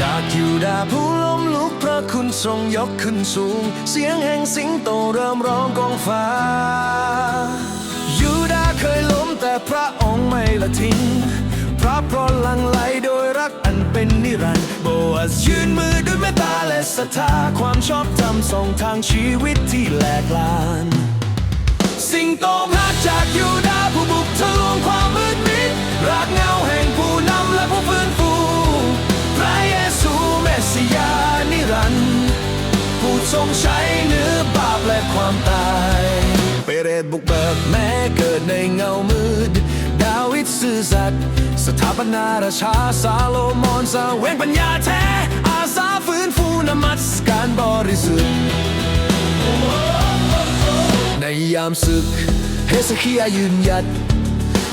จากยูดาห์ผู้ล้มลุกพระคุณทรงยกขึ้นสูง เสียงแห่งสิงโตเริ่มร้องกองฟ้า ลังไหลโดยรักอันเป็นนิรันดร์โบอัสยืนมือด้วยเมตตาและศรัทธาความชอบธรรมส่งทางชีวิตที่แหลกลาน สิ่งโตพักจากยูดาห์ผู้บุกทะลวงความมืดมิดรากเงาแห่งผู้นำและผู้ฟื้นฟูพระเยซูเมสสิยานิรันดร์ผู้ทรงใช้เหนือบาปและความตายเปเรตบุกเบิกแม้เกิดในเงามืด ดาวิดซื่อสัตย์ สถาปนาราชาซาโลมอนสเวงปัญญาแท้ อาสาฟื้นฟูนมัสการบริสุทธิ์ ในยามศึก เฮสเคียยืนหยัด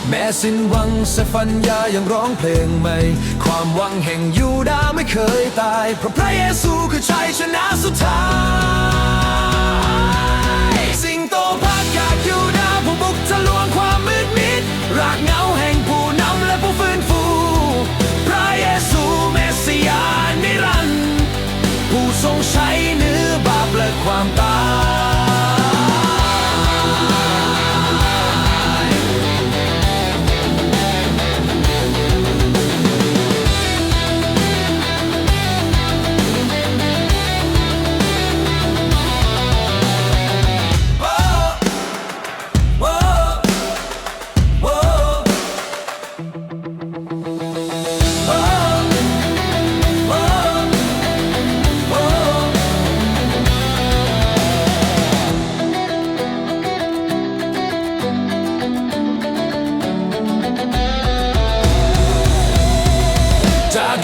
แม้สิ้นหวังเซฟันยายังร้องเพลงใหม่ ความหวังแห่งยูดาไม่เคยตาย เพราะพระเยซูคือ ผู้ทรงใช้เนื้อบาปและความตาย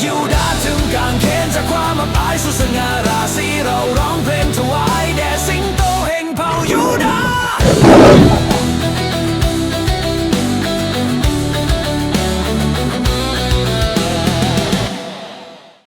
จา